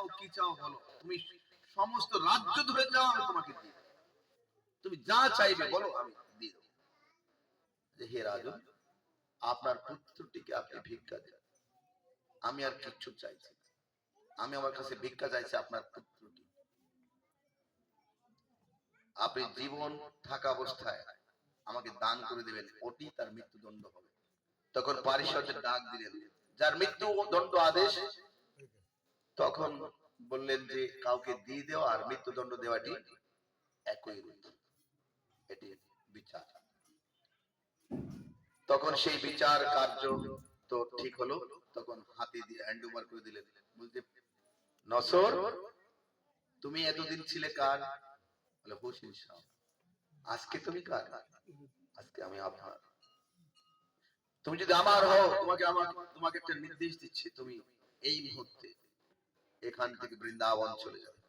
চাও কি চাও বলো? তুমি সমস্ত রাজ্য ধরে যাও আমি তোমাকে দিয়ে। তুমি যা চাইবে বলো আমি দিয়ে দেবো। যে হে রাজন আপনার পুত্রটিকে আপনি ভিক্ষা দেন। আমি আর কিচ্ছু চাইছি আমি আমার কাছে ভিক্ষা চাইছি আপনার পুত্রটি আপনি জীবন থাকা অবস্থায় আমাকে দান করে দেবেন ওটি তার মৃত্যুদণ্ড হবে। তখন পারিষদের ডাক দিলেন যার মৃত্যু দণ্ড আদেশ তখন বললেন যে, কাউকে দিয়ে দেওয়া আর মৃত্যুদণ্ড দেওয়াটি একই এটি বিচার। তখন সেই বিচার কার্য তো ঠিক হলো। তখন হাতে দিয়ে হ্যান্ড ওভার করে দিলেন। বলতে নসর, তুমি এতদিন ছিলে কার? বলে হোসেন শাহ আজকে তুমি কার? আজকে আমি আপনার। তুমি যদি আমার হও, তোমাকে আমার, তোমাকে একটা নির্দেশ দিচ্ছি, তুমি এই মুহূর্তে এখান থেকে বৃন্দাবন চলে যাবে।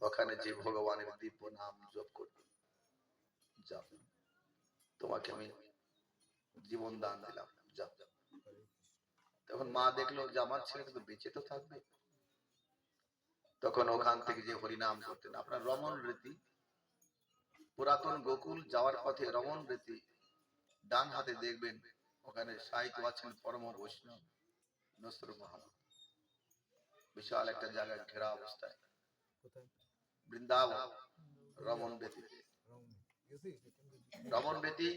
ওখানে যে ভগবানের দিব্য নাম জপ করবে। যাও। তোমাকে আমি জীবন দান দিলাম। যাও। তখন মা দেখল যে আমার ছেলে তো বেঁচে তো থাকবে। তখন ওখান থেকে যে হরিনাম করতেন। আপনার রমন রীতি, পুরাতন গোকুল যাওয়ার পথে রমন রীতি, ডান হাতে দেখবেন, ওখানে সাহিত্য আছেন পরম বৈষ্ণব, নসর মোহাম্মদ বিশাল একটা জায়গায় ঘেরা অবস্থায়। বৃন্দাবন রমন বেতি রমন বেতি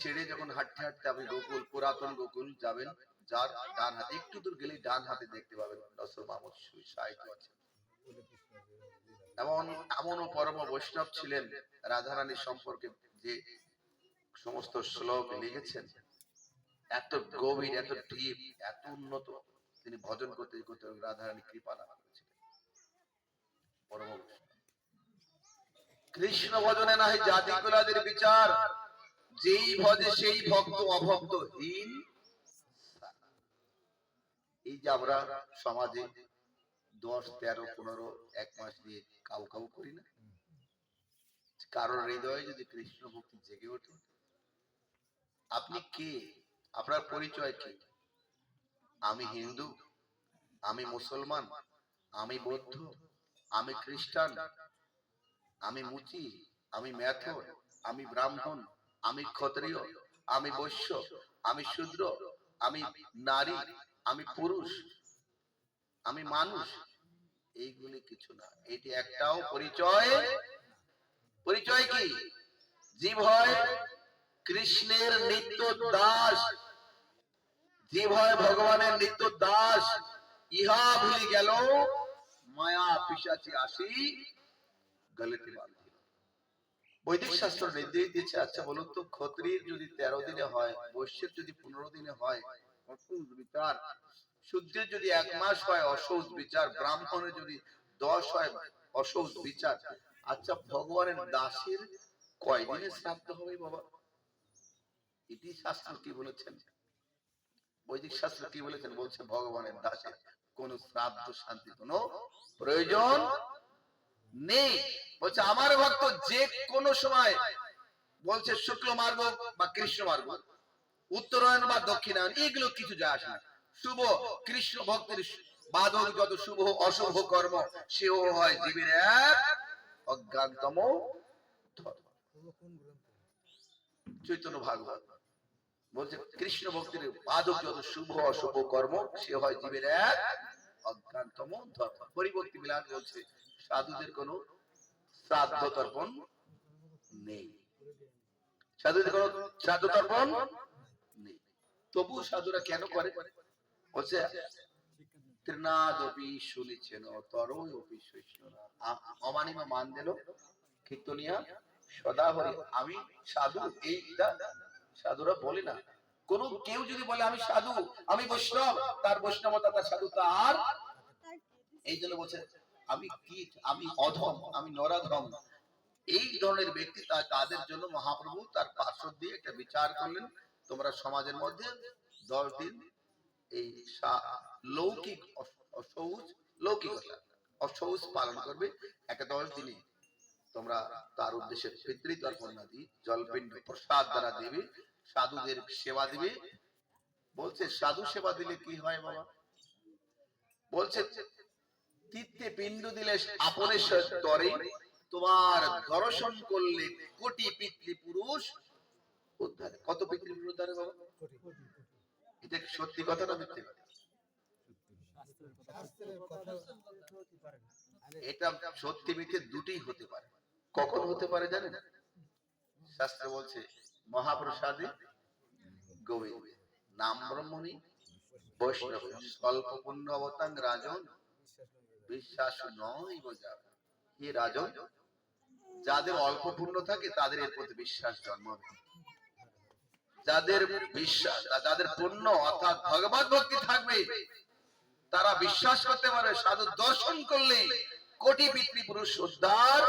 ছেড়ে যখন হাঁটতে হাঁটতে আপনি গোকুল পুরাতন গোকুল যাবেন যার ডান হাতে একটু দূর গেলেই ডান হাতে দেখতে পাবেন নসর মাহমুদ সাহিত্য আছে। এমন এমনও পরম বৈষ্ণব ছিলেন রাধারানীর সম্পর্কে যে সমস্ত শ্লোক লিখেছেন। এত গভীর এত ডিপ এত উন্নত। তিনি ভজন করতে করতে রাধারানী কৃপা লাভ করেছিলেন। কৃষ্ণ ভজনে নাহি জাতি কুলাদের বিচার, যেই ভজে সেই ভক্ত অভক্তহীন এই যে আমরা সমাজে দশ, তেরো, পনেরো, এক মাস দিয়ে কাউ কাউ করি না, কারোর হৃদয়ে যদি কৃষ্ণ ভক্তি জেগে ওঠে, আপনি কে? আপনার পরিচয় কি? আমি হিন্দু, আমি মুসলমান, আমি বৌদ্ধ, আমি খ্রিস্টান, আমি মুচি, আমি ম্যাথর, আমি ব্রাহ্মণ, আমি ক্ষত্রিয়, আমি বৈশ্য, আমি শূদ্র, আমি নারী, আমি পুরুষ, আমি মানুষ, এইগুলি কিছু না। এটি একটাও পরিচয়। পরিচয় কি? জীব হয় কৃষ্ণের নিত্য দাস। হয় ভগবানের নিত্য দাস ইহা ভুলি গেল, মায়া পিসাচি আসি, গলেতে বৈদিক শাস্ত্র নির্দেশ আচ্ছা বলুন তো ক্ষত্রিয়ের যদি তেরো দিনে হয় বৈশ্যের যদি পনেরো দিনে হয় অসৌচ বিচার। শুদ্ধের যদি এক মাস হয় অসৌচ বিচার। ব্রাহ্মণের যদি দশ হয় অসৌচ বিচার। আচ্ছা ভগবানের দাসের কয় দিনে শ্রাদ্ধ হবে বাবা? ইতি শাস্ত্র কি বলেছেন? বৈদিক শাস্ত্র কি বলেছেন? বলছে ভগবানের দাসের কোন শ্রাদ্ধ শান্তি কোন প্রয়োজন নেই। বলছে, আমার ভক্ত যে কোন সময় বলছে, শুক্ল মার্গ বা কৃষ্ণ মার্গ, উত্তরায়ণ বা দক্ষিণায়ন এগুলো কিছু যায় আসে না। শুভ, কৃষ্ণ ভক্তের বাদক যত শুভ, অশুভ কর্ম, সেও হয় জীবের এক অজ্ঞানতম ধর্ম। চৈতন্য ভাগবত। বলছে, কৃষ্ণ ভক্তির বাদক যত শুভ অশুভ কর্ম, সে হয় জীবের এক অজ্ঞানতম ধর্ম। পরিবর্তী মিলান বলছে, সাধুদের কোন শ্রাদ্ধ তর্পণ নেই। সাধুদের শ্রাদ্ধ তর্পণ নেই। তবু সাধুরা কেন করে? বলছে মান আমি সাধু, এইটা সাধুরা বলে না। কোন কেউ যদি বলে, আমি সাধু, আমি বৈষ্ণব, তার বৈষ্ণবতা, তার সাধুতা আর এই জন্য বলছে, আমি কি, আমি অধম, আমি নরাধম। এই ধরনের ব্যক্তি তাদের জন্য মহাপ্রভু তার পার্শ্বদ দিয়ে একটা বিচার করলেন। তোমরা সমাজের মধ্যে দশ দিন এই লৌকিক অস- অসৌচ লৌকিকতা অসৌচ পালন করবে। একে দশ দিনে তোমরা তার উদ্দেশ্যে পিতৃতর্পণ নদী জলপিণ্ড প্রসাদ দ্বারা দেবে। সাধুদের সেবা দিবে? বলছে সাধু সেবা দিলে কি হয় বাবা? বলছে তীর্থে পিণ্ড দিলে আপনেশ্বর তরে তোমার দর্শন করলে কোটি পিতৃপুরুষ উদ্ধার কত পিতৃপুরুষ উদ্ধারে বাবা? এটা কি সত্যি কথা না মিথ্যে কথা এটা সত্যি মিথ্যে দুটোই হতে পারে। কখন হতে পারে জানেন? শাস্ত্র বলছে মহাপ্রসাদে গোবিন্দ নাম ব্রহ্মণী, বৈষ্ণব। স্বল্প পুণ্য অবতাং রাজন, বিশ্বাস নয় বোঝা হে রাজন, যাদের অল্প পুণ্য থাকে, তাদের এর প্রতি বিশ্বাস জন্মাবে যাদের বিশ্বাস, যাদের পুণ্য, অর্থাৎ ভগবত ভক্তি থাকবে, তারা বিশ্বাস করতে পারে, সাধু দর্শন করলে কোটি পিতৃপুরুষ উদ্ধার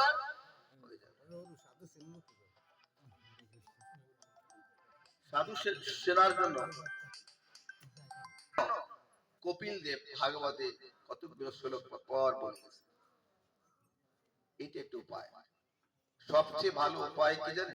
হয়ে যাবে। সাধু সেনার জন্য। কপিল দেব ভাগবতে কতগুলো শ্লোক পর এটা একটা উপায়। সবচেয়ে ভালো উপায় কি জানেন?